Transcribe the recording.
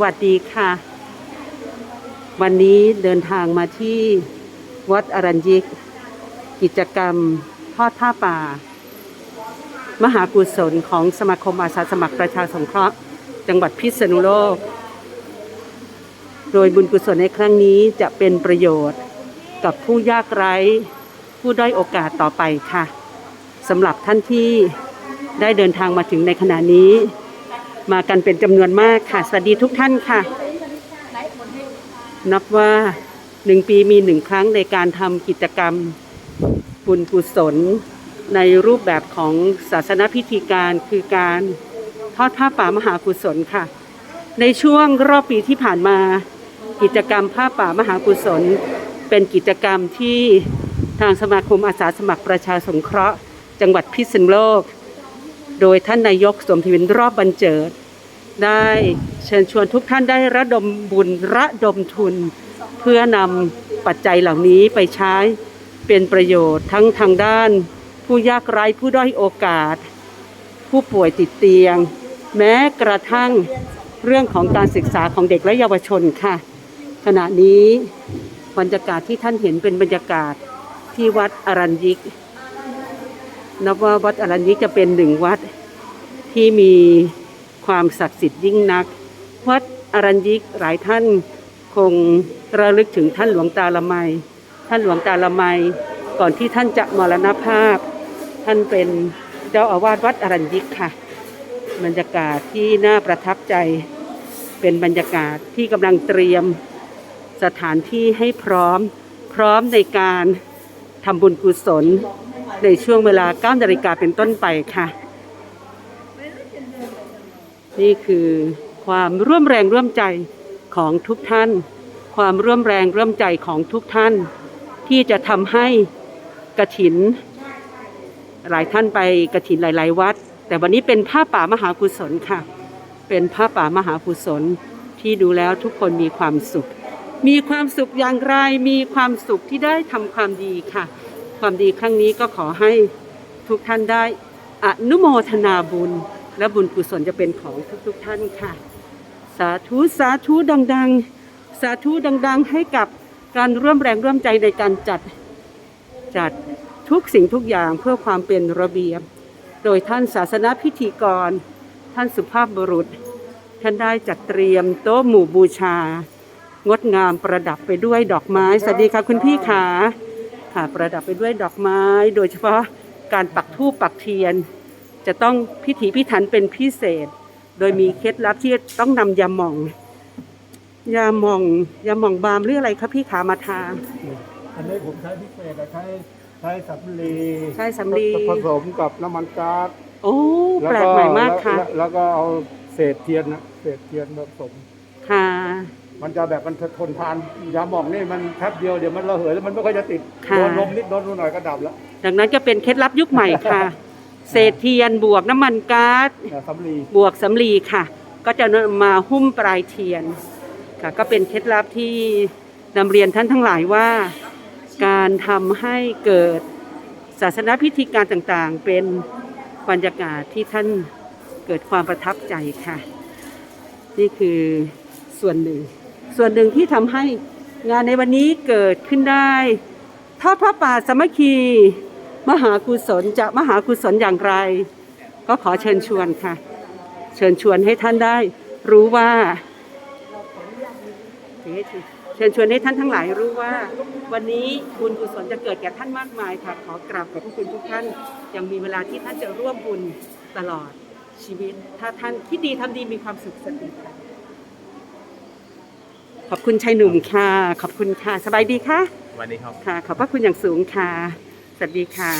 วัสดีค่ะ วันนี้เดินทางมาที่วัดอรัญยิก กิจกรรมทอดผ้าป่า มหากุศลของสมาคมอาสาสมัครประชาสงเคราะห์ จังหวัดพิษณุโลก โดยบุญกุศลในครั้งนี้จะเป็นประโยชน์กับผู้ยากไร้ ผู้ด้อยโอกาสต่อไปค่ะสำหรับท่านที่ได้เดินทางมาถึงในขณะนี้ มากันเป็นจำนวนมากค่ะ สวัสดีทุกท่านค่ะ นับว่าหนึ่งปีมีหนึ่งครั้งในการทำกิจกรรมบุญกุศล ในรูปแบบของศาสนพิธีการคือการทอดผ้าป่ามหากุศลค่ะ ในช่วงรอบปีที่ผ่านมา กิจกรรมผ้าป่ามหากุศล เป็นกิจกรรมที่ทางสมาคมอาสาสมัครประชาสงเคราะห์ จังหวัดพิษณุโลก โดยท่านนายกสมทวินรอบบันเจิด ได้เชิญชวนทุกท่านได้ระดมบุญระดมทุน เพื่อนำปัจจัยเหล่านี้ไปใช้เป็นประโยชน์ทั้งทางด้าน ผู้ยากไร้ผู้ด้อยโอกาส ผู้ป่วยติดเตียง แม้กระทั่งเรื่องของการศึกษาของเด็กและเยาวชนค่ะ ขณะนี้บรรยากาศที่ท่านเห็นเป็นบรรยากาศที่วัดอรัญยิก นับว่าวัดอรัญยิกจะเป็นหนึ่งวัดที่มีความศักดิ์สิทธิ์ยิ่งนัก วัดอรัญยิกหลายท่านคงระลึกถึงท่านหลวงตาละไม ท่านหลวงตาละไม ก่อนที่ท่านจะมรณภาพ ท่านเป็นเจ้าอาวาสวัดอรัญยิกค่ะ บรรยากาศที่น่าประทับใจ เป็นบรรยากาศที่กำลังเตรียมสถานที่ให้พร้อม พร้อมในการทำบุญกุศล ในช่วงเวลา9นาฬิกาเป็นต้นไปค่ะ นี่คือความร่วมแรงร่วมใจของทุกท่าน ความร่วมแรงร่วมใจของทุกท่าน ที่จะทำให้กระถิน หลายท่านไปกระถินหลาย ๆ วัด แต่วันนี้เป็นผ้าป่ามหากุศลค่ะ เป็นผ้าป่ามหากุศลที่ดูแล้วทุกคนมีความสุข มีความสุขอย่างไร มีความสุขที่ได้ทำความดีค่ะ ความดีครั้งนี้ก็ขอให้ทุกท่านได้อนุโมทนาบุญ และบุญกุศลจะเป็นของทุกๆท่านค่ะ สาธุสาธุดัง ๆ สาธุดัง ๆ ให้กับการร่วมแรงร่วมใจในการจัดจัดทุกสิ่งทุกอย่างเพื่อความเป็นระเบียบ โดยท่านศาสนาพิธีกร ท่านสุภาพบุรุษ ท่านได้จัดเตรียมโต๊ะหมู่บูชา งดงามประดับไปด้วยดอกไม้ สวัสดีค่ะคุณพี่ขา ค่ะประดับไปด้วยดอกไม้ โดยเฉพาะการปักธูปปักเทียน จะต้องพิถีพิถันเป็นพิเศษ โดยมีเคล็ดลับที่ต้องนำยาหม่องยาหม่องยาหม่องบามหรืออะไรคะพี่ขามาทานอันนี้ผมใช้พิเศษอะใช้ใช้สำลีใช้สำลีผสมกับน้ำมันก๊าซโอ้แปลกใหม่มากค่ะ แล้วแล้วก็เอาเศษเทียนนะเศษเทียนผสมค่ะ มันจะแบบมันทนทานยาหมองนี่มันแป๊บเดียวเดี๋ยวมันระเหยแล้วมันไม่ค่อยจะติดค่ะ โดนลมนิดโดนหน่อยก็ดับแล้วดังนั้นจะเป็นเคล็ดลับยุคใหม่ค่ะ เศษเทียนบวกน้ำมันก๊าซ เนี่ยสำลี บวกสำลีค่ะ ก็จะมาหุ้มปลายเทียนค่ะ ก็เป็นเคล็ดลับที่นำเรียนท่านทั้งหลายว่า การทำให้เกิดศาสนพิธีการต่างๆ เป็นบรรยากาศที่ท่านเกิดความประทับใจค่ะ นี่คือส่วนหนึ่ง ส่วนหนึ่งที่ทำให้งานในวันนี้เกิดขึ้นได้ทอดพระป่าสมัคคี มหากุศลจะมหากุศลอย่างไร ก็ขอเชิญชวนค่ะ เชิญชวนให้ท่านได้รู้ว่า เชิญชวนให้ท่านทั้งหลายรู้ว่า วันนี้บุญกุศลจะเกิดแก่ท่านมากมายค่ะขอกราบขอบพระคุณทุกท่านยังมีเวลาที่ท่านจะร่วมบุญตลอดชีวิต ถ้าท่านคิดดีทำดีมีความสุขสติค่ะ ขอบคุณชายหนุ่มค่ะ ขอบคุณค่ะ สบายดีค่ะสวัสดีครับ ค่ะ ขอบพระคุณอย่างสูงค่ะ สวัสดีค่ะ